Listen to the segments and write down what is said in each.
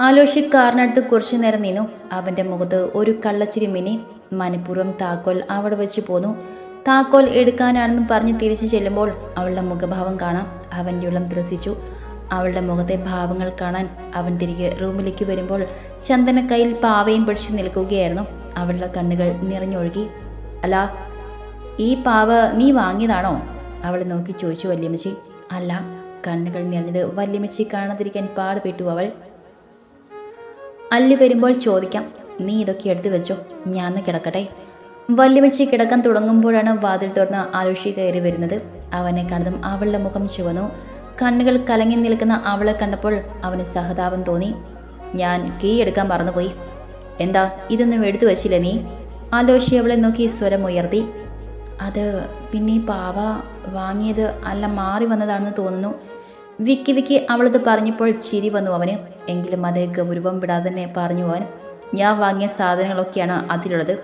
ആലോഷി കാറിനടുത്ത് കുറച്ചു നേരം നിന്നു. അവന്റെ മുഖത്ത് ഒരു കള്ളച്ചിരി മിനി മനഃപൂർവം താക്കോൽ അവിടെ വെച്ച് പോന്നു. താക്കോൽ എടുക്കാനാണെന്ന് പറഞ്ഞ് തിരിച്ചു ചെല്ലുമ്പോൾ അവളുടെ മുഖഭാവം കാണാം. അവന്റെ ഉള്ളം ത്രസിച്ചു. അവളുടെ മുഖത്തെ ഭാവങ്ങൾ കാണാൻ അവൻ തിരികെ റൂമിലേക്ക് വരുമ്പോൾ ചന്ദന കയ്യിൽ പാവയും പിടിച്ച് നിൽക്കുകയായിരുന്നു. അവളുടെ കണ്ണുകൾ നിറഞ്ഞൊഴുകി. അല്ല ഈ പാവ നീ വാങ്ങിയതാണോ? അവളെ നോക്കി ചോദിച്ചു വല്യമ്മച്ചി. അല്ല കണ്ണുകൾ നിറഞ്ഞത് വല്യമ്മച്ചി കാണാതിരിക്കാൻ പാടുപെട്ടു അവൾ. അല്ലി വരുമ്പോൾ ചോദിക്കാം നീ ഇതൊക്കെ എടുത്തു വെച്ചോ? ഞാൻ കിടക്കട്ടെ. വല്യമ്മച്ചി കിടക്കാൻ തുടങ്ങുമ്പോഴാണ് വാതിൽ തുറന്ന് ആലുഷി കയറി വരുന്നത്. അവനെ കണ്ടതും അവളുടെ മുഖം ചുവന്നു. കണ്ണുകൾ കലങ്ങി നിൽക്കുന്ന അവളെ കണ്ടപ്പോൾ അവന് സഹതാപം തോന്നി. ഞാൻ കീ എടുക്കാൻ മറന്നുപോയി. എന്താ ഇതൊന്നും എടുത്തു വച്ചില്ല നീ? ആലോഷി അവളെ നോക്കി സ്വരം ഉയർത്തി. അത് പിന്നെ പാവ വാങ്ങിയത് അല്ല മാറി വന്നതാണെന്ന് തോന്നുന്നു. വിക്കി വിക്കി അവളത് പറഞ്ഞപ്പോൾ ചിരി വന്നു അവന്. എങ്കിലും അത് ഗൗരവം വിടാതെ തന്നെ പറഞ്ഞു അവൻ ഞാൻ വാങ്ങിയ സാധനങ്ങളൊക്കെയാണ് അതിലുള്ളത്.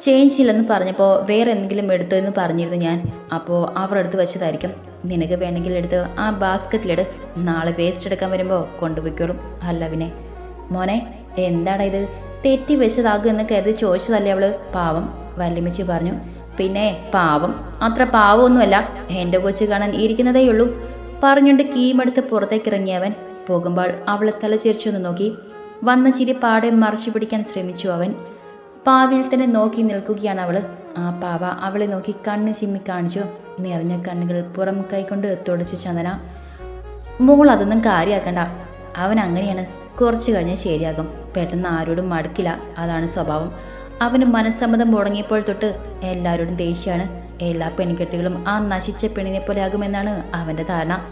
ചേഞ്ച് ഇല്ലെന്ന് പറഞ്ഞപ്പോൾ വേറെ എന്തെങ്കിലും എടുത്തോ എന്ന് പറഞ്ഞിരുന്നു ഞാൻ. അപ്പോൾ അവർ എടുത്ത് വെച്ചതായിരിക്കും. നിനക്ക് വേണമെങ്കിൽ എടുത്ത് ആ ബാസ്ക്കറ്റിലിട്. നാളെ വേസ്റ്റ് എടുക്കാൻ വരുമ്പോൾ കൊണ്ടുപോയിക്കോളും. അല്ല പിന്നെ മോനെ എന്താണ് ഇത്? തെറ്റി വെച്ചതാകും എന്ന് കരുതി ചോദിച്ചതല്ലേ അവൾ? പാവം വല്യമ്മച്ചി പറഞ്ഞു. പിന്നെ പാവം അത്ര പാവമൊന്നുമല്ല. എന്റെ കൊച്ചു കാണാൻ ഇരിക്കുന്നതേയുള്ളൂ. പറഞ്ഞുകൊണ്ട് കീമെടുത്ത് പുറത്തേക്ക് ഇറങ്ങിയവൻ പോകുമ്പോൾ അവളെ തലചേരിച്ചൊന്ന് നോക്കി. വന്ന ചിരി പാടെ മറച്ചു പിടിക്കാൻ ശ്രമിച്ചു അവൻ. പാവിൽ തന്നെ നോക്കി നിൽക്കുകയാണ് അവൾ ആ പാവ അവളെ നോക്കി കണ്ണ് ചിമ്മി കാണിച്ചു. നിറഞ്ഞ കണ്ണുകൾ പുറം കൈകൊണ്ട് തുടച്ചു ചന്ദന. മോൾ അതൊന്നും കാര്യമാക്കണ്ട അവൻ അങ്ങനെയാണ്. കുറച്ച് കഴിഞ്ഞ് ശരിയാകും. പെട്ടെന്ന് ആരോടും മടുക്കില്ല. അതാണ് സ്വഭാവം. അവന് മനസ്സമ്മതം മുടങ്ങിയപ്പോൾ തൊട്ട് എല്ലാവരോടും ദേഷ്യമാണ്. എല്ലാ പെൺകെട്ടികളും ആ നശിച്ച പെണ്ണിനെ പോലെ ആകുമെന്നാണ് അവന്റെ ധാരണ.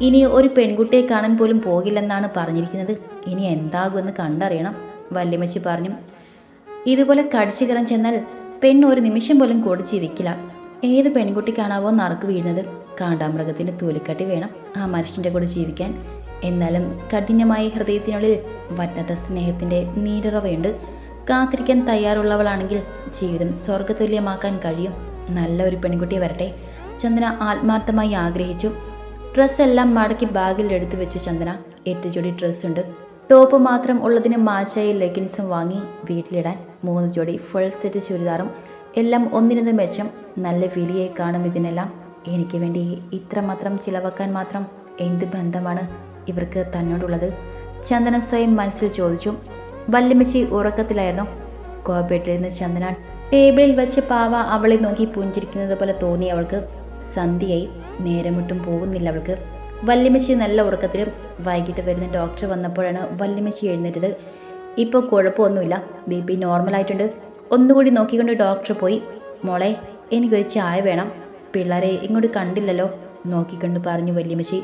ഇനി ഒരു പെൺകുട്ടിയെ കാണാൻ പോലും പോകില്ലെന്നാണ് പറഞ്ഞിരിക്കുന്നത്. ഇനി എന്താകുമെന്ന് കണ്ടറിയണം വല്യമ്മച്ചി പറഞ്ഞു. ഇതുപോലെ കടിച്ചു കയറാൻ ചെന്നാൽ പെണ്ണ് ഒരു നിമിഷം പോലും കൂടി ജീവിക്കില്ല. ഏത് പെൺകുട്ടിക്കാണാവോ നറുക്ക് വീഴുന്നത്. കാണ്ടാമൃഗത്തിന്റെ തൂലിക്കട്ടി വേണം ആ മനുഷ്യന്റെ കൂടെ ജീവിക്കാൻ. എന്നാലും കഠിനമായ ഹൃദയത്തിനുള്ളിൽ വറ്റാത്ത സ്നേഹത്തിന്റെ നീരിറവയുണ്ട് കാത്തിരിക്കാൻ തയ്യാറുള്ളവളാണെങ്കിൽ ജീവിതം സ്വർഗതുല്യമാക്കാൻ കഴിയും. നല്ല ഒരു പെൺകുട്ടി വരട്ടെ. ചന്ദന ആത്മാർത്ഥമായി ആഗ്രഹിച്ചു. ഡ്രസ്സെല്ലാം മടക്കി ബാഗിൽ എടുത്തു വെച്ചു ചന്ദന. എട്ട് ജോഡി ഡ്രസ്സുണ്ട്. ടോപ്പ് മാത്രം ഉള്ളതിന് മാച്ചായി ലെഗിൻസും വാങ്ങി വീട്ടിലിടാൻ. മൂന്ന് ജോഡി ഫുൾ സെറ്റ് ചുരിദാറും. എല്ലാം ഒന്നിനൊന്ന് മെച്ചം. നല്ല വിലയെ കാണും ഇതിനെല്ലാം. എനിക്ക് വേണ്ടി ഇത്രമാത്രം ചിലവാക്കാൻ മാത്രം എന്ത് ബന്ധമാണ് ഇവർക്ക് തന്നോടുള്ളത്? ചന്ദന സ്വയം മനസ്സിൽ ചോദിച്ചു. വല്യമ്മച്ചി ഉറക്കത്തിലായിരുന്നു. കോപ്പേട്ടിലിരുന്ന് ചന്ദന ടേബിളിൽ വെച്ച് പാവ അവളെ നോക്കി പുഞ്ചിരിക്കുന്നത് പോലെ തോന്നി അവൾക്ക്. സന്ധ്യയായി. നേരമൊട്ടും പോകുന്നില്ല അവൾക്ക്. വല്യമ്മച്ചി നല്ല ഉറക്കത്തിലും വൈകിട്ട് വരുന്ന ഡോക്ടർ വന്നപ്പോഴാണ് വല്യമ്മച്ചി എഴുന്നേറ്റത്. ഇപ്പോൾ കുഴപ്പമൊന്നുമില്ല. ബി പി നോർമലായിട്ടുണ്ട് ഒന്നുകൂടി നോക്കിക്കൊണ്ട് ഡോക്ടർ പോയി. മോളെ എനിക്കൊരു ചായ വേണം. പിള്ളേരെ ഇങ്ങോട്ട് കണ്ടില്ലല്ലോ നോക്കിക്കൊണ്ട് പറഞ്ഞു വല്യമ്മച്ചി.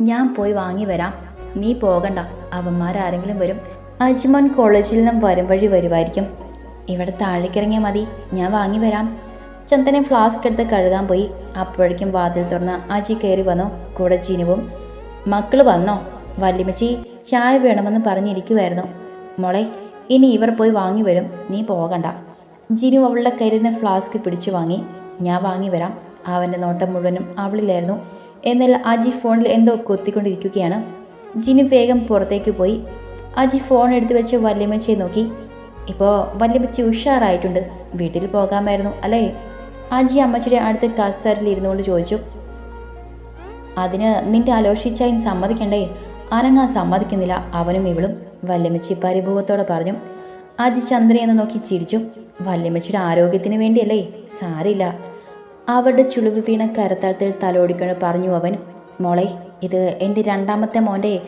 ഞാൻ പോയി വാങ്ങി വരാം. നീ പോകണ്ട. അവന്മാരാരെങ്കിലും വരും. അജ്മാൻ കോളേജിൽ നിന്നും വരും വഴി വരുമായിരിക്കും ഇവിടെ താഴേക്കിറങ്ങിയാൽ മതി. ഞാൻ വാങ്ങി വരാം. ചന്ദനെ ഫ്ലാസ്ക് എടുത്ത് കഴുകാൻ പോയി. അപ്പോഴേക്കും വാതിൽ തുറന്ന് അജി കയറി വന്നു. കൂടെ ജിനുവും മക്കൾ വന്നോ? വല്യമ്മച്ചി ചായ വേണമെന്ന് പറഞ്ഞിരിക്കുമായിരുന്നു മോളെ ഇനി ഇവർ പോയി വാങ്ങി വരും. നീ പോകണ്ട. ജിനു അവളുടെ കയ്യിൽ നിന്ന് ഫ്ലാസ്ക് പിടിച്ചു വാങ്ങി. ഞാൻ വാങ്ങി വരാം. അവന്റെ നോട്ടം മുഴുവനും അവളിലായിരുന്നു. എന്നാൽ അജി ഫോണിൽ എന്തോ കൊത്തിക്കൊണ്ടിരിക്കുകയാണ്. ജിനു വേഗം പുറത്തേക്ക് പോയി. അജി ഫോൺ എടുത്തു വെച്ച് വല്യമ്മച്ചയെ നോക്കി. ഇപ്പോൾ വല്യമ്മച്ചി ഉഷാറായിട്ടുണ്ട്. വീട്ടിൽ പോകാമായിരുന്നു അല്ലേ? ആജി അമ്മച്ചിയുടെ അടുത്ത് കസേരയിൽ ഇരുന്നുകൊണ്ട് ചോദിച്ചു അതിന് നിന്റെ അലോഷിച്ചായും സമ്മതിക്കണ്ടേ? അനങ്ങ സമ്മതിക്കുന്നില്ല. അവനും ഇവളും വല്യമ്മച്ചി പരിഭവത്തോടെ പറഞ്ഞു ആജി ചന്ദ്രയെന്ന് നോക്കി ചിരിച്ചു. വല്യമ്മച്ചിയുടെ ആരോഗ്യത്തിന് വേണ്ടിയല്ലേ? സാരില്ല അവരുടെ ചുളിവ് വീണ കരത്താളത്തിൽ തലോടിക്കൊണ്ട് പറഞ്ഞു അവൻ മോളെ ഇത് എന്റെ രണ്ടാമത്തെ മോന്റെ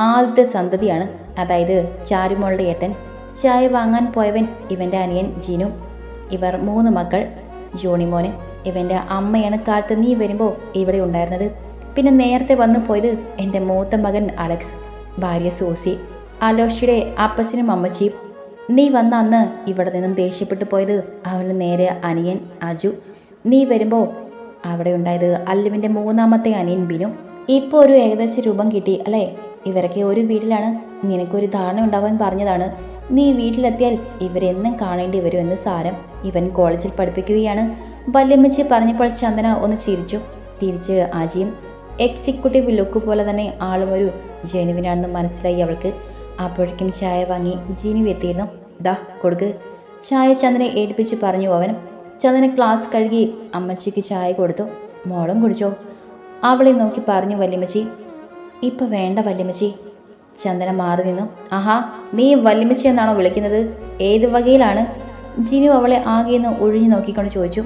ആദ്യത്തെ സന്തതിയാണ്. അതായത് ചാരുമോളുടെ ഏട്ടൻ. ചായ വാങ്ങാൻ പോയവൻ ഇവന്റെ അനിയൻ ജിനു. ഇവർ മൂന്ന് മക്കൾ. ജോണിമോന് ഇവന്റെ അമ്മയാണ് കാലത്ത് നീ വരുമ്പോൾ ഇവിടെ ഉണ്ടായിരുന്നത്. പിന്നെ നേരത്തെ വന്നു പോയത് എന്റെ മൂത്ത മകൻ അലക്സ്. ഭാര്യ സൂസി. അലോഷിയുടെ അപ്പച്ചനും അമ്മച്ചിയും. നീ വന്ന അന്ന് ഇവിടെ നിന്നും ദേഷ്യപ്പെട്ടു പോയത് അവന് നേരെ അനിയൻ അജു. നീ വരുമ്പോൾ അവിടെ ഉണ്ടായത് അല്ലുവിന്റെ മൂന്നാമത്തെ അനിയൻ ബിനു. ഇപ്പോൾ ഒരു ഏകദേശ രൂപം കിട്ടി അല്ലേ? ഇവരൊക്കെ ഒരു വീട്ടിലാണ്. നിനക്കൊരു ധാരണ ഉണ്ടാവാൻ പറഞ്ഞതാണ്. നീ വീട്ടിലെത്തിയാൽ ഇവരെന്നും കാണേണ്ടി വരുമെന്ന് സാരം ഇവൻ കോളേജിൽ പഠിപ്പിക്കുകയാണ്. വല്യമ്മച്ചി പറഞ്ഞപ്പോൾ ചന്ദന ഒന്ന് ചിരിച്ചു. തിരിച്ച് അജിയും എക്സിക്യൂട്ടീവ് ലുക്ക് പോലെ തന്നെ ആളും ഒരു ജനുവിനാണെന്ന് മനസ്സിലായി അവൾക്ക്. അപ്പോഴേക്കും ചായ വാങ്ങി ജീനു എത്തിയിരുന്നു. ദാ കൊടുക്ക്. ചായ ചന്ദനെ ഏൽപ്പിച്ച് പറഞ്ഞു അവൻ. ചന്ദന ക്ലാസ് കഴുകി അമ്മച്ചിക്ക് ചായ കൊടുത്തു. മോളും കുടിച്ചോ. അവളെ നോക്കി പറഞ്ഞു വല്യമ്മച്ചി. ഇപ്പം വേണ്ട വല്യമ്മച്ചി. ചന്ദന മാറി നിന്നു. ആഹാ നീ വല്യമ്മച്ചി എന്നാണോ വിളിക്കുന്നത്? ഏത് വകയിലാണ്? ജിനു അവളെ ആകെയെന്ന് ഒഴിഞ്ഞു നോക്കിക്കൊണ്ട് ചോദിച്ചു.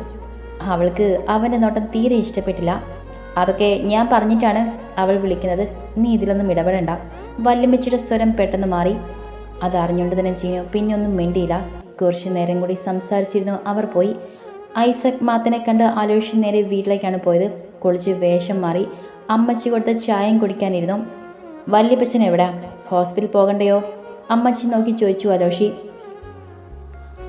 അവൾക്ക് അവന്റെ നോട്ടം തീരെ ഇഷ്ടപ്പെട്ടില്ല. അതൊക്കെ ഞാൻ പറഞ്ഞിട്ടാണ് അവൾ വിളിക്കുന്നത്. നീ ഇതിലൊന്നും ഇടപെടണ്ട. വല്യമ്മച്ചിയുടെ സ്വരം പെട്ടെന്ന് മാറി. അതറിഞ്ഞുകൊണ്ട് തന്നെ ജിനു പിന്നൊന്നും മിണ്ടിയില്ല. കുറച്ചു നേരം കൂടി സംസാരിച്ചിരുന്നു അവർ പോയി. ഐസക് മാത്തനെ കണ്ട് ആലോചിച്ച് നേരെ വീട്ടിലേക്കാണ് പോയത്. കുളിച്ച് വേഷം മാറി അമ്മച്ചി കൊടുത്ത ചായം കുടിക്കാനിരുന്നു. വല്യപ്പച്ചൻ എവിടാ? ഹോസ്പിറ്റൽ പോകണ്ടയോ? അമ്മച്ചി നോക്കി ചോദിച്ചു അലോഷി.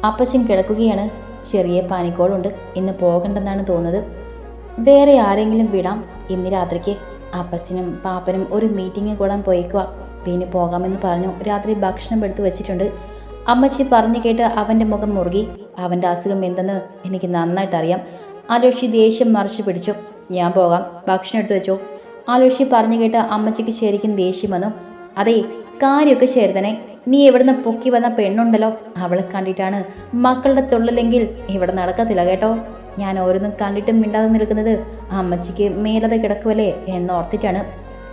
അപ്പച്ചൻ കിടക്കുകയാണ്. ചെറിയ പാനിക്കോളുണ്ട്. ഇന്ന് പോകണ്ടെന്നാണ് തോന്നുന്നത്. വേറെ ആരെങ്കിലും വിടാം. ഇന്ന് രാത്രിക്ക് അപ്പച്ചനും പാപ്പനും ഒരു മീറ്റിംഗ് കൂടാൻ പോയേക്കുക പിന്നെ പോകാമെന്ന് പറഞ്ഞു. രാത്രി ഭക്ഷണം എടുത്തു വെച്ചിട്ടുണ്ട്. അമ്മച്ചി പറഞ്ഞു കേട്ട് അവന്റെ മുഖം മുറുകി. അവന്റെ അസുഖം എന്തെന്ന് എനിക്ക് നന്നായിട്ട് അറിയാം ആലോഷി ദേഷ്യം മറിച്ച് പിടിച്ചു. ഞാൻ പോകാം. ഭക്ഷണം എടുത്തു വെച്ചോ. ആലോഷി പറഞ്ഞു കേട്ട് അമ്മച്ചിക്ക് ശരിക്കും ദേഷ്യം വന്നു. അതെ കാര്യമൊക്കെ ശരി തന്നെ നീ എവിടുന്ന് പൊക്കി വന്ന പെണ്ണുണ്ടല്ലോ? അവളെ കണ്ടിട്ടാണ് മക്കളുടെ തൊള്ളിലെങ്കിൽ ഇവിടെ നടക്കത്തില്ല കേട്ടോ. ഞാൻ ഓരോന്നും കണ്ടിട്ടും മിണ്ടാതെ നിൽക്കുന്നത് അമ്മച്ചിക്ക് മേലതെ കിടക്കുമല്ലേ എന്നോർത്തിട്ടാണ്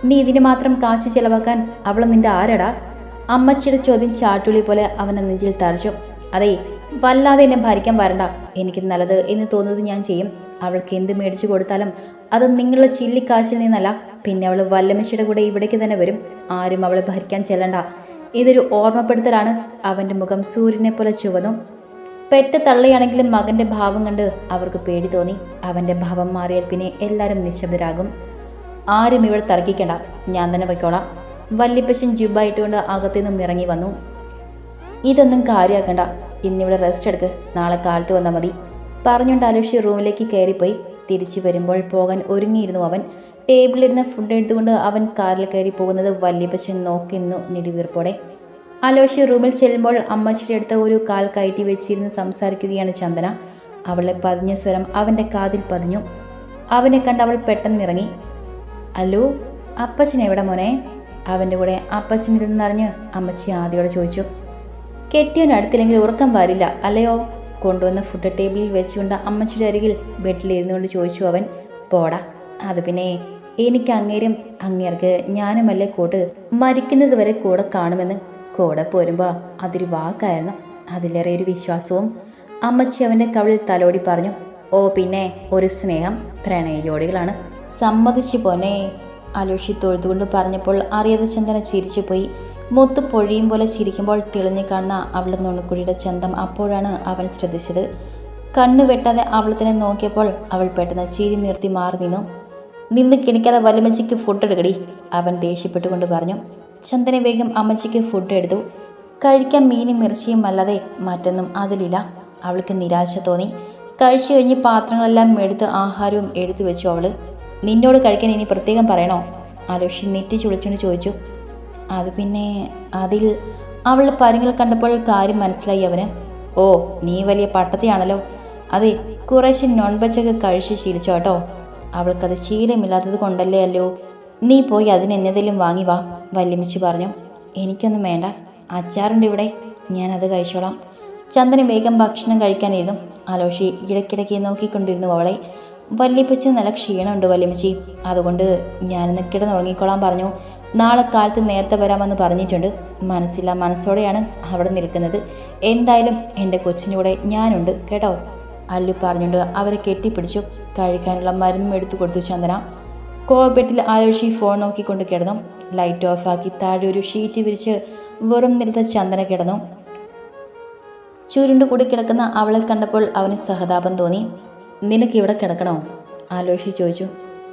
നീ ഇതിന് മാത്രം കാച്ചു ചെലവാക്കാൻ അവൾ നിന്റെ ആരടാ? അമ്മച്ചിയുടെ ചോദ്യം ചാട്ടുളി പോലെ അവനെ നെഞ്ചിൽ തറച്ചു. അതെ വല്ലാതെ എന്നെ ഭരിക്കാൻ വരണ്ട. എനിക്ക് നല്ലത് എന്ന് തോന്നുന്നത് ഞാൻ ചെയ്യും. അവൾക്ക് എന്ത് മേടിച്ചു കൊടുത്താലും അത് നിങ്ങളുടെ ചില്ലിക്കാശിൽ നിന്നല്ല. പിന്നെ അവൾ വല്ലമ്മച്ചിയുടെ കൂടെ ഇവിടേക്ക് തന്നെ വരും. ആരും അവളെ ഭരിക്കാൻ ചെല്ലണ്ട. ഇതൊരു ഓർമ്മപ്പെടുത്തലാണ് അവന്റെ മുഖം സൂര്യനെ പോലെ ചുവന്നു. പെട്ട് തള്ളിയാണെങ്കിലും മകന്റെ ഭാവം കണ്ട് അവർക്ക് പേടി തോന്നി. അവന്റെ ഭാവം മാറിയാൽ പിന്നെ എല്ലാവരും നിശബ്ദരാകും. ആരും ഇവിടെ തർക്കിക്കണ്ട. ഞാൻ തന്നെ പൊയ്ക്കോളാം. വല്ലിപ്പശൻ ജുബായിട്ടുകൊണ്ട് അകത്തു നിന്നും ഇറങ്ങി വന്നു. ഇതൊന്നും കാര്യമാക്കണ്ട ഇന്നിവിടെ റെസ്റ്റ് എടുക്ക്. നാളെ കാലത്ത് വന്നാൽ മതി. പറഞ്ഞുകൊണ്ട് അനുഷ് റൂമിലേക്ക് കയറിപ്പോയി. തിരിച്ചു വരുമ്പോൾ പോകാൻ ഒരുങ്ങിയിരുന്നു അവൻ. ടേബിളിലിരുന്ന് ഫുഡ് എടുത്തുകൊണ്ട് അവൻ കാറിൽ കയറി പോകുന്നത് വല്യപ്പച്ചൻ നോക്കി നിന്നു നെടുവീർപ്പോടെ. അലോഷി റൂമിൽ ചെല്ലുമ്പോൾ അമ്മച്ചിയുടെ അടുത്ത് ഒരു കാൽ കയറ്റി വെച്ചിരുന്ന് സംസാരിക്കുകയാണ് ചന്ദന. അവളെ പതിഞ്ഞ സ്വരം അവന്റെ കാതിൽ പതിഞ്ഞു. അവനെ കണ്ട് അവൾ പെട്ടെന്ന് ഇറങ്ങി. അല്ലോ അപ്പച്ചൻ എവിടെ മോനെ? അവന്റെ കൂടെ അപ്പച്ചൻ ഇരുന്നറിഞ്ഞ് അമ്മച്ചി ആദ്യോടെ ചോദിച്ചു. കെട്ടിയവൻ അടുത്തില്ലെങ്കിൽ ഉറക്കം വരില്ല അല്ലയോ? കൊണ്ടുവന്ന ഫുഡ് ടേബിളിൽ വെച്ചുകൊണ്ട് അമ്മച്ചിയുടെ അരികിൽ ബെഡിലിരുന്നു ഇരുന്നുകൊണ്ട് ചോദിച്ചു അവൻ പോടാ അത് പിന്നെ എനിക്ക് അങ്ങേരും അങ്ങേർക്ക് ഞാനുമല്ലേ കൂട്ട് മരിക്കുന്നത് വരെ കൂടെ കാണുമെന്ന് കൂടെ പോരുമ്പോൾ അതൊരു വാക്കായിരുന്നു. അതിലേറെ ഒരു വിശ്വാസവും അമ്മച്ചി അവന്റെ കവിളിൽ തലോടി പറഞ്ഞു ഓ പിന്നെ ഒരു സ്നേഹം പ്രണയ ജോഡികളാണ്. സമ്മതിച്ചു പോനെ അലോഷി തൊഴുതുകൊണ്ട് പറഞ്ഞപ്പോൾ അറിയാതെ ചന്ദന ചിരിച്ചുപോയി. മുത്ത് പൊഴിയും പോലെ ചിരിക്കുമ്പോൾ തെളിഞ്ഞു കാണുന്ന അവളുടെ നുണക്കുഴിയുടെ ചന്തം അപ്പോഴാണ് അവൻ ശ്രദ്ധിച്ചത്. കണ്ണു വെട്ടാതെ അവൾ തന്നെ നോക്കിയപ്പോൾ അവൾ പെട്ടെന്ന് ചിരി നിർത്തി മാറി നിന്നു. നിന്ന് കിണിക്കാതെ വലമച്ചിക്ക് ഫുഡ് എടുക്കടി അവൻ ദേഷ്യപ്പെട്ടുകൊണ്ട് പറഞ്ഞു. ചന്ദന വേഗം അമ്മച്ചിക്ക് ഫുഡ് എടുത്തു. കഴിക്കാൻ മീനും ഇറച്ചിയും അല്ലാതെ മറ്റൊന്നും അതിലില്ല അവൾക്ക് നിരാശ തോന്നി. കഴിച്ചു കഴിഞ്ഞ് പാത്രങ്ങളെല്ലാം എടുത്ത് ആഹാരവും എടുത്തു വെച്ചു അവൾ. നിന്നോട് കഴിക്കാൻ ഇനി പ്രത്യേകം പറയണോ? അലോഷി നെറ്റി ചുളിച്ചുകൊണ്ട് ചോദിച്ചു. അത് പിന്നെ അതിൽ അവൾ പരുങ്ങൽ കണ്ടപ്പോൾ കാര്യം മനസ്സിലായി അവന്. ഓ നീ വലിയ പട്ടത്തിയാണല്ലോ അതെ കുറേശ്ശെ നോൺ വെജൊക്കെ കഴിച്ച് ശീലിച്ചോ കേട്ടോ. അവൾക്കത് ശീലമില്ലാത്തത് കൊണ്ടല്ലേ അല്ലോ. നീ പോയി അതിന് എന്നതെങ്കിലും വാങ്ങി വാ വല്യമ്മച്ചി പറഞ്ഞു. എനിക്കൊന്നും വേണ്ട. അച്ചാറുണ്ട് ഇവിടെ. ഞാനത് കഴിച്ചോളാം. ചന്ദന വേഗം ഭക്ഷണം കഴിക്കാനിരുന്നു. അലോഷി ഇടയ്ക്കിടയ്ക്ക് നോക്കിക്കൊണ്ടിരുന്നു അവളെ. വല്യപ്പച്ചി നല്ല ക്ഷീണമുണ്ട് വല്യമ്മച്ചി. അതുകൊണ്ട് ഞാനിന്ന് കിടന്നുറങ്ങിക്കോളാൻ പറഞ്ഞു. നാളെ കാലത്ത് നേരത്തെ വരാമെന്ന് പറഞ്ഞിട്ടുണ്ട്. മനസ്സില്ല മനസ്സോടെയാണ് അവിടെ നിൽക്കുന്നത്. എന്തായാലും എന്റെ കൊച്ചിന്റെ ഞാനുണ്ട് കേട്ടോ. അല്ലു പറഞ്ഞുണ്ട് അവരെ കെട്ടിപ്പിടിച്ചു. കഴിക്കാനുള്ള മരുന്നും എടുത്തു കൊടുത്തു ചന്ദന. കോവപ്പെട്ടിൽ ആയുഷി ഫോൺ നോക്കിക്കൊണ്ട് കിടന്നു. ലൈറ്റ് ഓഫാക്കി താഴെ ഒരു ഷീറ്റ് വിരിച്ച് വെറും നിലത്ത് ചന്ദന കിടന്നു. ചുരുണ്ട് കൂടി കിടക്കുന്ന അവളെ കണ്ടപ്പോൾ അവന് സഹതാപം തോന്നി. നിനക്ക് ഇവിടെ കിടക്കണോ? ആലോഷി ചോദിച്ചു.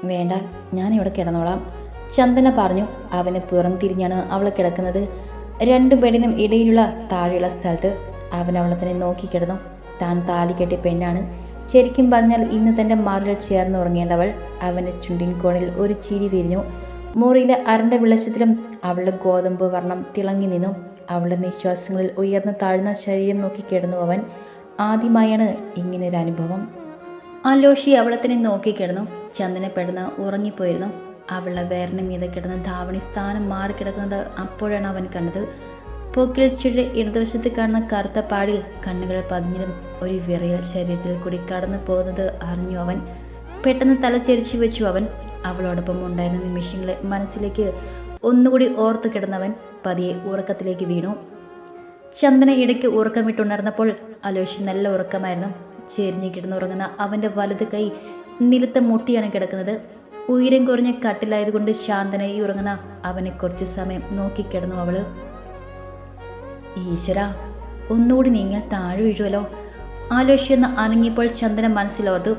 വേണ്ട ഞാനിവിടെ കിടന്നോളാം. ചന്ദന പറഞ്ഞു അവന് പുറം തിരിഞ്ഞാണ് അവൾ കിടക്കുന്നത്. രണ്ടു ബെഡിനും ഇടയിലുള്ള താഴെയുള്ള സ്ഥലത്ത് അവൻ അവളെ തന്നെ നോക്കിക്കിടന്നു താൻ താലി കെട്ടിയ പെണ്ണാണ്. ശരിക്കും പറഞ്ഞാൽ ഇന്ന് തന്റെ മാറിൽ ചേർന്ന് ഉറങ്ങേണ്ടവൾ അവന്റെ ചുണ്ടിൻ കോണിൽ ഒരു ചിരി വിരിഞ്ഞു. മുറിയിലെ അരണ്ട വെളിച്ചത്തിലും അവളുടെ ഗോതമ്പ് വർണം തിളങ്ങി നിന്നു. അവളുടെ നിശ്വാസങ്ങളിൽ ഉയർന്ന താഴ്ന്ന ശരീരം നോക്കി കിടന്നു അവൻ. ആദ്യമായാണ് ഇങ്ങനൊരു അനുഭവം അലോഷി നോക്കി കിടന്നു. ചന്ദന പെടുന്ന ഉറങ്ങിപ്പോയിരുന്നു. അവളുടെ വേറിന് മീതെ കിടന്ന് ധാവണി സ്ഥാനം മാറിക്കിടക്കുന്നത് അപ്പോഴാണ് അവൻ കണ്ടത്. പോക്കിൽ ഇടതുവശത്ത് കാണുന്ന കറുത്ത പാടിൽ കണ്ണുകൾ പതിഞ്ഞതും ഒരു വിറയൽ ശരീരത്തിൽ കൂടി കടന്നു പോകുന്നത് അറിഞ്ഞു അവൻ. പെട്ടെന്ന് തല ചെരിച്ചു വെച്ചു അവൻ. അവളോടൊപ്പം ഉണ്ടായിരുന്ന നിമിഷങ്ങളെ മനസ്സിലേക്ക് ഒന്നുകൂടി ഓർത്തു കിടന്നവൻ പതിയെ ഉറക്കത്തിലേക്ക് വീണു. ചന്ദന ഇടയ്ക്ക് ഉറക്കമിട്ടുണർന്നപ്പോൾ അലോഷ് നല്ല ഉറക്കമായിരുന്നു. ചെരിഞ്ഞ് കിടന്നുറങ്ങുന്ന അവന്റെ വലത് കൈ നിലത്ത് മുട്ടിയാണ് കിടക്കുന്നത്. ഉയരം കുറഞ്ഞ കട്ടിലായതുകൊണ്ട് ശാന്തനായി ഉറങ്ങുന്ന അവനെ കുറച്ചു സമയം നോക്കിക്കിടന്നു അവൾ. ഈശ്വര ഒന്നുകൂടി നീങ്ങൽ താഴെ വീഴുമല്ലോ ആലോചിച്ചെന്ന് അനങ്ങിയപ്പോൾ ചന്ദന മനസ്സിലോർത്തു.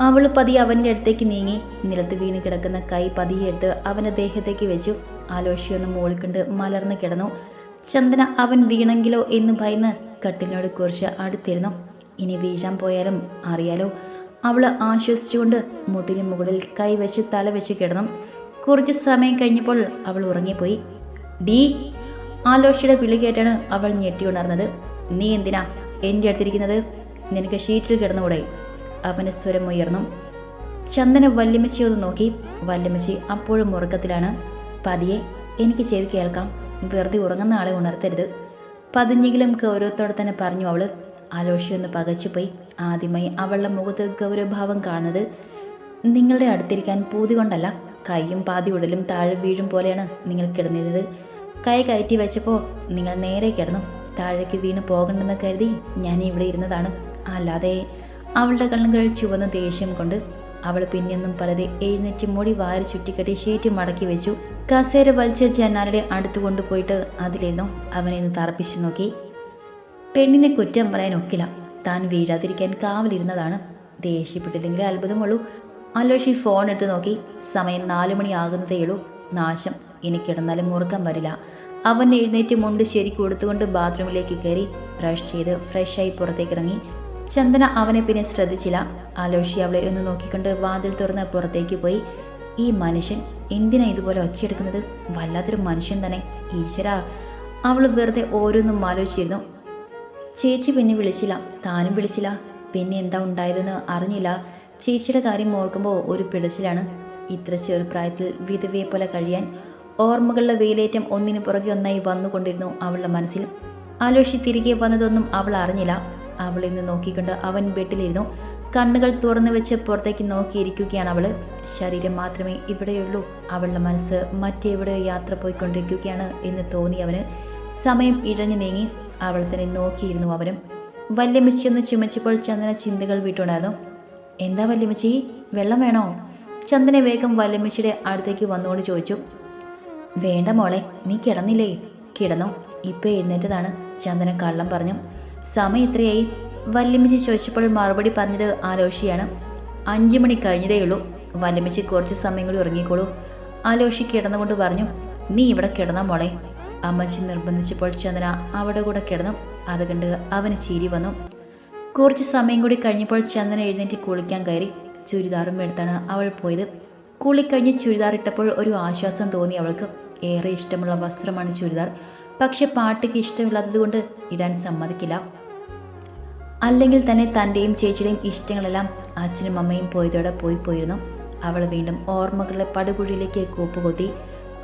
അവൾ പതിയെ അവന്റെ അടുത്തേക്ക് നീങ്ങി നിലത്ത് വീണ് കിടക്കുന്ന കൈ പതിയെ എടുത്ത് അവന്റെ ദേഹത്തേക്ക് വെച്ചു. ആലോചിയൊന്ന് മോളിൽ കണ്ട് മലർന്നു കിടന്നു. ചന്ദന അവൻ വീണെങ്കിലോ എന്ന് ഭയന്ന് കട്ടിലിനോട് കുറിച്ച് അടുത്തിരുന്നു. ഇനി വീഴാൻ പോയാലും അറിയാലോ. അവൾ ആശ്വസിച്ചുകൊണ്ട് മുട്ടിന് മുകളിൽ കൈ വെച്ച് തല വെച്ച് കിടന്നു. കുറച്ച് സമയം കഴിഞ്ഞപ്പോൾ അവൾ ഉറങ്ങിപ്പോയി. ഡി ആലോഷിയുടെ വിളി കേട്ടാണ് അവൾ ഞെട്ടി ഉണർന്നത്. നീ എന്തിനാ എന്റെ അടുത്തിരിക്കുന്നത്? നിനക്ക് ഷീറ്റിൽ കിടന്നുകൂടെ? അവന്റെ സ്വരം ഉയർന്നു. ചന്ദന വല്യമ്മച്ചി ഒന്ന് നോക്കി. വല്യമ്മച്ചി അപ്പോഴും ഉറക്കത്തിലാണ്. പതിയെ എനിക്ക് ചെവി കേൾക്കാം. വെറുതെ ഉറങ്ങുന്ന ആളെ ഉണർത്തരുത്. പതിഞ്ഞെങ്കിലും ഗൗരവത്തോടെ തന്നെ പറഞ്ഞു അവൾ. ആലോഷി ഒന്ന് പകച്ചുപോയി. ആദ്യമായി അവളുടെ മുഖത്ത് ഗൗരവഭാവം കാണുന്നത് നിങ്ങളുടെ അടുത്തിരിക്കാൻ പൂതി കൊണ്ടല്ല. കൈയും പാതി ഉടലും താഴെ വീഴും പോലെയാണ് നിങ്ങൾ കിടന്നിരുന്നത്. കൈ കയറ്റി വെച്ചപ്പോൾ നിങ്ങൾ നേരെ കിടന്നു. താഴേക്ക് വീണ് പോകണ്ടെന്ന് കരുതി ഞാൻ ഇവിടെ ഇരുന്നതാണ്. അല്ലാതെ അവളുടെ കണ്ണുകൾ ചുവന്ന ദേഷ്യം കൊണ്ട് അവൾ പിന്നെയൊന്നും പറയതെ എഴുന്നേറ്റ് മുടി വാരി ചുറ്റിക്കെട്ടി ഷീറ്റ് മടക്കി വെച്ചു. കസേര വലിച്ച ജനാലയുടെ അടുത്ത് കൊണ്ടുപോയിട്ട് അതിലിരുന്നു. അവനെ ഒന്ന് തറപ്പിച്ചു നോക്കി. പെണ്ണിനെ കുറ്റം പറയാൻ ഒക്കില്ല. താൻ വീഴാതിരിക്കാൻ കാവലിരുന്നതാണ്. ദേഷ്യപ്പെട്ടില്ലെങ്കിൽ അത്ഭുതമുള്ളൂ. അലോഷി ഫോൺ എടുത്ത് നോക്കി. സമയം നാലു മണിയാകുന്നതേയുള്ളൂ നാശം. ഇനി കിടന്നാലും മുറുക്കം വരില്ല. അവൻ എഴുന്നേറ്റ് മുണ്ട് ശരിക്ക് കൊടുത്തുകൊണ്ട് ബാത്റൂമിലേക്ക് കയറി ബ്രഷ് ചെയ്ത് ഫ്രഷായി പുറത്തേക്ക് ഇറങ്ങി ചന്ദന അവനെ പിന്നെ ശ്രദ്ധിച്ചില്ല. ആലോഷി അവളെ ഒന്ന് നോക്കിക്കൊണ്ട് വാതിൽ തുറന്ന് പുറത്തേക്ക് പോയി. ഈ മനുഷ്യൻ എന്തിനാ ഇതുപോലെ ഒച്ചയെടുക്കുന്നത്? വല്ലാത്തൊരു മനുഷ്യൻ തന്നെ. ഈശ്വര. അവൾ വെറുതെ ഓരോന്നും ആലോചിച്ചിരുന്നു. ചേച്ചി പിന്നെ വിളിച്ചില്ല. താനും വിളിച്ചില്ല. പിന്നെ എന്താ ഉണ്ടായതെന്ന് അറിഞ്ഞില്ല. ചേച്ചിയുടെ കാര്യം ഓർക്കുമ്പോൾ ഒരു പിടച്ചിലാണ്. ഇത്ര ചെറുപ്രായത്തിൽ വിധവയെ പോലെ കഴിയാൻ ഓർമ്മകളുടെ വെയിലേറ്റം ഒന്നിനു പുറകെ ഒന്നായി വന്നുകൊണ്ടിരുന്നു അവളുടെ മനസ്സിൽ. ആലോഷി തിരികെ വന്നതൊന്നും അവൾ അറിഞ്ഞില്ല. അവളെ നിന്ന് നോക്കിക്കൊണ്ട് അവൻ ബെഡിലിരുന്നു. കണ്ണുകൾ തുറന്നു വെച്ച് പുറത്തേക്ക് നോക്കിയിരിക്കുകയാണ് അവൾ. ശരീരം മാത്രമേ ഇവിടെയുള്ളൂ. അവളുടെ മനസ്സ് മറ്റെവിടെയോ യാത്ര പോയിക്കൊണ്ടിരിക്കുകയാണ് എന്ന് തോന്നി അവന്. സമയം ഇഴഞ്ഞു നീങ്ങി. അവൾ തന്നെ നോക്കിയിരുന്നു അവരും. വല്യമ്മച്ചി ഒന്ന് ചുമച്ചപ്പോൾ ചന്ദന ചിന്തകൾ വിട്ടുണ്ടായിരുന്നു. എന്താ വല്യമ്മച്ചി? വെള്ളം വേണോ? ചന്ദന വേഗം വല്യമ്മച്ചിയുടെ അടുത്തേക്ക് വന്നുകൊണ്ട് ചോദിച്ചു. വേണ്ട മോളെ നീ കിടന്നില്ലേ? കിടന്നോ. ഇപ്പം എഴുന്നേറ്റതാണ് ചന്ദന കള്ളം പറഞ്ഞു. സമയം ഇത്രയായി വല്യമ്മച്ചി ചോദിച്ചപ്പോൾ മറുപടി പറഞ്ഞത് ആലോഷിയാണ്. അഞ്ചു മണി കഴിഞ്ഞതേയുള്ളൂ വല്യമ്മച്ചി കുറച്ച് സമയം കൂടി ഉറങ്ങിക്കോളൂ ആലോഷി കിടന്നുകൊണ്ട് പറഞ്ഞു. നീ ഇവിടെ കിടന്ന മോളെ. അമ്മച്ചി നിർബന്ധിച്ചപ്പോൾ ചന്ദന അവിടെ കൂടെ കിടന്നു. അത് കണ്ട് അവന് ചിരി വന്നു. കുറച്ച് സമയം കൂടി കഴിഞ്ഞപ്പോൾ ചന്ദന എഴുന്നേറ്റ് കുളിക്കാൻ കയറി ചുരിദാറും എടുത്താണ് അവൾ പോയത്. കുളിക്കഴിഞ്ഞ് ചുരിദാർ ഇട്ടപ്പോൾ ഒരു ആശ്വാസം തോന്നി അവൾക്ക്. ഏറെ ഇഷ്ടമുള്ള വസ്ത്രമാണ് ചുരിദാർ. പക്ഷെ പാട്ടിക്ക് ഇഷ്ടമില്ലാത്തതുകൊണ്ട് ഇടാൻ സമ്മതിക്കില്ല. അല്ലെങ്കിൽ തന്നെ തന്റെയും ചേച്ചിയുടെയും ഇഷ്ടങ്ങളെല്ലാം അച്ഛനും അമ്മയും പോയതോടെ പോയി പോയിരുന്നു. അവൾ വീണ്ടും ഓർമ്മകളുടെ പടുകുഴിയിലേക്ക് കൂപ്പുകൊത്തി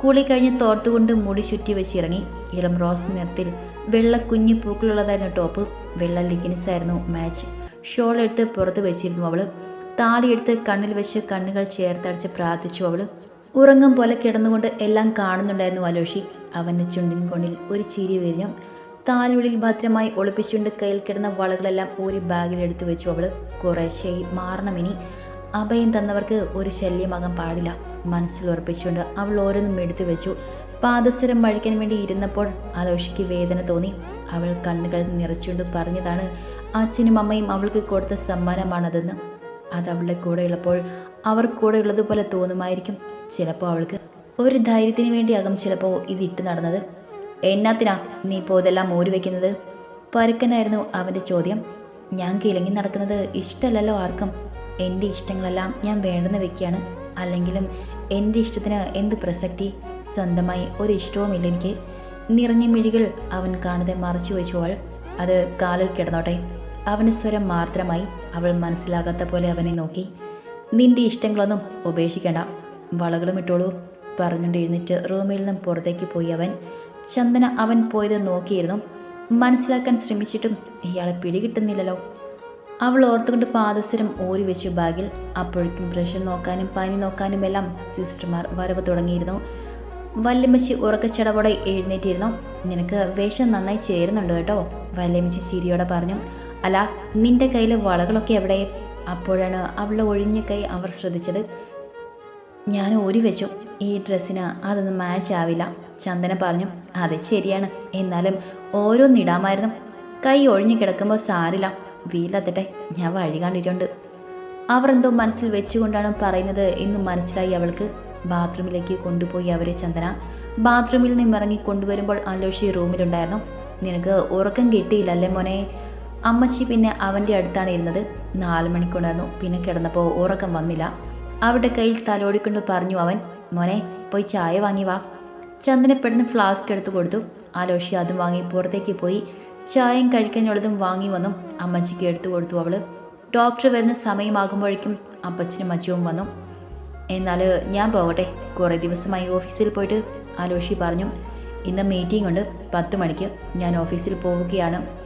കുളി കഴിഞ്ഞ് തോർത്തുകൊണ്ട് മുടി ചുറ്റി വെച്ചിറങ്ങി. ഇളം റോസ് നിറത്തിൽ വെള്ള കുഞ്ഞു പൂക്കളുള്ളതായിരുന്നു ടോപ്പ് വെള്ള ലിഗിൻസ് ആയിരുന്നു മാച്ച്. ഷോൾ എടുത്ത് പുറത്ത് വെച്ചിരുന്നു അവൾ. താലിയെടുത്ത് കണ്ണിൽ വെച്ച് കണ്ണുകൾ ചേർത്തടിച്ച് പ്രാർത്ഥിച്ചു അവൾ. ഉറങ്ങും പോലെ കിടന്നുകൊണ്ട് എല്ലാം കാണുന്നുണ്ടായിരുന്നു അലോഷി. അവന്റെ ചുണ്ടിൻ കൊണ്ടിൽ ഒരു ചിരി വിരിഞ്ഞു. താലുള്ളിൽ ഭദ്രമായി ഒളിപ്പിച്ചുകൊണ്ട് കയ്യിൽ കിടന്ന വളകളെല്ലാം ഒരു ബാഗിൽ എടുത്തു വെച്ചു അവൾ. കുറേശ്ശേയി മാറണമിനി അഭയം തന്നവർക്ക് ഒരു ശല്യമാകാൻ പാടില്ല. മനസ്സിൽ ഉറപ്പിച്ചുകൊണ്ട് അവൾ ഓരോന്നും എടുത്തു വെച്ചു. പാദസരം വഴിക്കാൻ വേണ്ടി ഇരുന്നപ്പോൾ അലോഷിക്ക് വേദന തോന്നി. അവൾ കണ്ണുകൾ നിറച്ചുകൊണ്ട് പറഞ്ഞതാണ് അച്ഛനും അമ്മയും അവൾക്ക് കൊടുത്ത സമ്മാനമാണതെന്ന്. അത് അവളുടെ കൂടെയുള്ളപ്പോൾ അവർ കൂടെയുള്ളതുപോലെ തോന്നുമായിരിക്കും ചിലപ്പോൾ അവൾക്ക്. ഒരു ധൈര്യത്തിന് വേണ്ടിയാകും ചിലപ്പോൾ ഇത് ഇട്ട് നടന്നത്. എന്നാത്തിനാ നീ ഇപ്പോൾ ഇതെല്ലാം ഓരി വയ്ക്കുന്നത് പരുക്കനായിരുന്നു അവന്റെ ചോദ്യം. ഞാൻ കിലങ്ങി നടക്കുന്നത് ഇഷ്ടമല്ലല്ലോ ആർക്കും. എന്റെ ഇഷ്ടങ്ങളെല്ലാം ഞാൻ വേണ്ടെന്ന് വെക്കുകയാണ് അല്ലെങ്കിലും എന്റെ ഇഷ്ടത്തിന് എന്ത് പ്രസക്തി? സ്വന്തമായി ഒരു ഇഷ്ടവുമില്ല എനിക്ക്. നിറഞ്ഞ മിഴികൾ അവൻ കാണാതെ മറച്ചു വെച്ചവൾ അത് കാലിൽ കിടന്നോട്ടെ. അവന്റെ സ്വരം മാത്രമായി അവൾ മനസ്സിലാകാത്ത പോലെ അവനെ നോക്കി. നിന്റെ ഇഷ്ടങ്ങളൊന്നും ഉപേക്ഷിക്കേണ്ട. വളകളും ഇട്ടോളൂ. പറഞ്ഞുകൊണ്ട് എഴുന്നേറ്റ് റൂമിൽ നിന്നും പുറത്തേക്ക് പോയി അവൻ. ചന്ദന അവൻ പോയത് നോക്കിയിരുന്നു. മനസ്സിലാക്കാൻ ശ്രമിച്ചിട്ടും ഇയാളെ പിടികിട്ടുന്നില്ലല്ലോ. അവൾ ഓർത്തുകൊണ്ട് പാദസരം ഓരി വെച്ചു ബാഗിൽ അപ്പോഴേക്കും പ്രഷർ നോക്കാനും പനി നോക്കാനും എല്ലാം സിസ്റ്റർമാർ വരവ് തുടങ്ങിയിരുന്നു. വല്യമ്മച്ചി ഉറക്കച്ചടവോടെ എഴുന്നേറ്റിരുന്നു. നിനക്ക് വേഷം നന്നായി ചേരുന്നുണ്ട് കേട്ടോ? വല്യമ്മച്ചി ചിരിയോടെ പറഞ്ഞു. അല്ല നിന്റെ കയ്യിലെ വളകളൊക്കെ എവിടെ? അപ്പോഴാണ് അവളുടെ ഒഴിഞ്ഞ കൈ അവർ ശ്രദ്ധിച്ചത്. ഞാൻ ഓരി വെച്ചു. ഈ ഡ്രസ്സിന് അതൊന്നും മാച്ച് ആവില്ല ചന്ദന പറഞ്ഞു. അത് ശരിയാണ്. എന്നാലും ഓരോന്നിടാമായിരുന്നു കൈ ഒഴിഞ്ഞു കിടക്കുമ്പോൾ സാരില്ല. വീട്ടിലെത്തട്ടെ ഞാൻ വഴി കണ്ടിട്ടുണ്ട്. അവർ എന്തോ മനസ്സിൽ വെച്ചുകൊണ്ടാണ് പറയുന്നത് എന്ന് മനസ്സിലായി അവൾക്ക്. ബാത്റൂമിലേക്ക് കൊണ്ടുപോയി അവരെ ചന്ദന. ബാത്റൂമിൽ നിന്ന് ഇറങ്ങി കൊണ്ടുവരുമ്പോൾ അലോഷി റൂമിലുണ്ടായിരുന്നു. നിനക്ക് ഉറക്കം കിട്ടിയില്ലല്ലേ മോനെ? അമ്മച്ചി പിന്നെ അവന്റെ അടുത്താണ് ഇരുന്നത്. നാല് മണിക്കുണ്ടായിരുന്നു. പിന്നെ കിടന്നപ്പോൾ ഉറക്കം വന്നില്ല. അവരുടെ കയ്യിൽ തലോടിക്കൊണ്ട് പറഞ്ഞു അവൻ മോനെ പോയി ചായ വാങ്ങി വാ. ചന്ദനപ്പെടുന്ന ഫ്ലാസ്ക് എടുത്തു കൊടുത്തു. ആലോഷി അതും വാങ്ങി പുറത്തേക്ക് പോയി. ചായയും കഴിക്കാനുള്ളതും വാങ്ങി വന്നു. അമ്മച്ചിക്ക് എടുത്തു കൊടുത്തു അവൾ. ഡോക്ടർ വരുന്ന സമയമാകുമ്പോഴേക്കും അപ്പച്ചനും അച്ഛവും വന്നു. എന്നാൽ ഞാൻ പോകട്ടെ. കുറേ ദിവസമായി ഓഫീസിൽ പോയിട്ട് ആലോഷി പറഞ്ഞു ഇന്ന് മീറ്റിംഗ് ഉണ്ട്. പത്ത് മണിക്ക് ഞാൻ ഓഫീസിൽ പോവുകയാണ്.